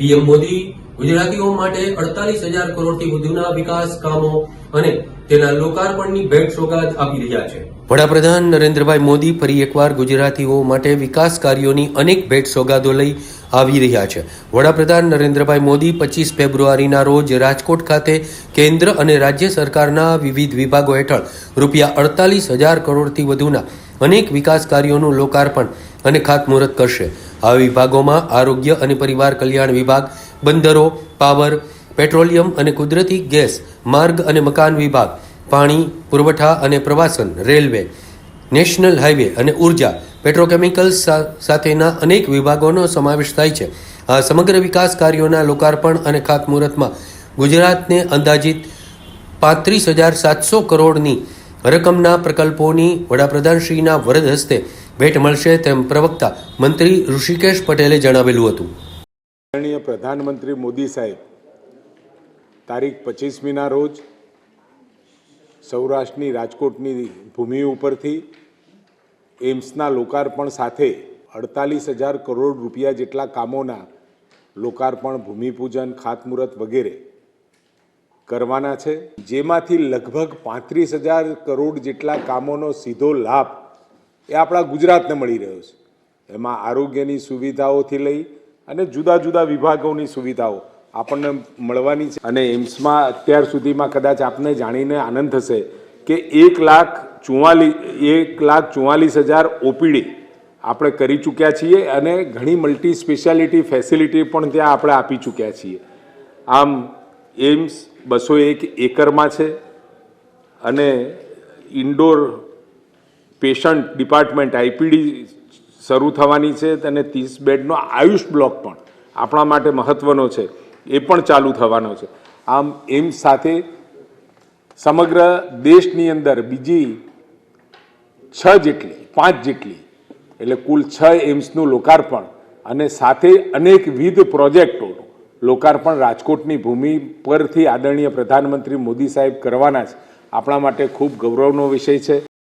PM Modi ગુજરાતીઓ માટે અડતાલીસ હજાર કરોડથી વધુના વિકાસ કામો અને તેના લોકાર્પણની ભેટ સોગાદ આપી રહ્યા છે. વડાપ્રધાન નરેન્દ્રભાઈ મોદી ફરી એકવાર ગુજરાતીઓ માટે વિકાસ કાર્યોની અનેક ભેટ સોગાદો લઈ આવી રહ્યા છે. વડાપ્રધાન નરેન્દ્રભાઈ મોદી પચીસ ફેબ્રુઆરીના રોજ રાજકોટ ખાતે કેન્દ્ર અને રાજ્ય સરકારના વિવિધ વિભાગો હેઠળ રૂપિયા અડતાલીસ હજાર કરોડથી વધુના અનેક વિકાસ કાર્યોનું લોકાર્પણ અને ખાતમુહૂર્ત કરશે. આ વિભાગોમાં આરોગ્ય અને પરિવાર કલ્યાણ વિભાગ, બંદરો, પાવર, પેટ્રોલિયમ અને કુદરતી ગેસ, માર્ગ અને મકાન વિભાગ, પાણી, પુરવઠા અને પ્રવાસન, રેલવે, નેશનલ હાઈવે અને ઊર્જા, પેટ્રોકેમિકલ્સ સાથેના અનેક વિભાગોનો સમાવેશ થાય છે. આ સમગ્ર વિકાસ કાર્યોના લોકાર્પણ અને ખાતમુહૂર્તમાં ગુજરાતને અંદાજિત પાંત્રીસ હજાર સાતસો કરોડની રકમના પ્રકલ્પોની વડાપ્રધાનશ્રીના વરદ હસ્તે ભેટ મળશે તેમ પ્રવક્તા મંત્રી ઋષિકેશ પટેલે જણાવેલું હતું. આદરણીય પ્રધાનમંત્રી મોદી સાહેબ, તારીખ પચીસમીના રોજ સૌરાષ્ટ્રની રાજકોટની ભૂમિ ઉપરથી એમ્સના લોકાર્પણ સાથે અડતાલીસ હજાર કરોડ રૂપિયા જેટલા કામોના લોકાર્પણ, ભૂમિપૂજન, ખાતમુહૂર્ત વગેરે કરવાના છે. જેમાંથી લગભગ પાંત્રીસ હજાર કરોડ જેટલા કામોનો સીધો લાભ એ આપણા ગુજરાતને મળી રહ્યો છે. એમાં આરોગ્યની સુવિધાઓથી લઈ અને જુદા જુદા વિભાગોની સુવિધાઓ આપણને મળવાની છે. અને એમ્સમાં અત્યાર સુધીમાં કદાચ આપને જાણીને આનંદ થશે કે એક લાખ ચુમ્માલીસ એક લાખ ચુમ્માલીસ હજાર ઓપીડી આપણે કરી ચૂક્યા છીએ અને ઘણી મલ્ટી સ્પેશિયાલિટી ફેસિલિટી પણ ત્યાં આપણે આપી ચૂક્યા છીએ. આમ એમ્સ બસો એક એકરમાં છે અને ઇન્ડોર પેશન્ટ ડિપાર્ટમેન્ટ આઈપીડી શરૂ થવાની છે અને ત્રીસ બેડનો આયુષ બ્લોક પણ આપણા માટે મહત્ત્વનો છે, એ પણ ચાલુ થવાનો છે. આમ એમ્સ સાથે સમગ્ર દેશની અંદર બીજી છ જેટલી, પાંચ જેટલી, એટલે કુલ છ એમ્સનું લોકાર્પણ અને સાથે અનેકવિધ પ્રોજેક્ટોનું લોકાર્પણ રાજકોટની ભૂમિ પરથી આદરણીય પ્રધાનમંત્રી મોદી સાહેબ કરવાના છે. આપણા માટે ખૂબ ગૌરવનો વિષય છે.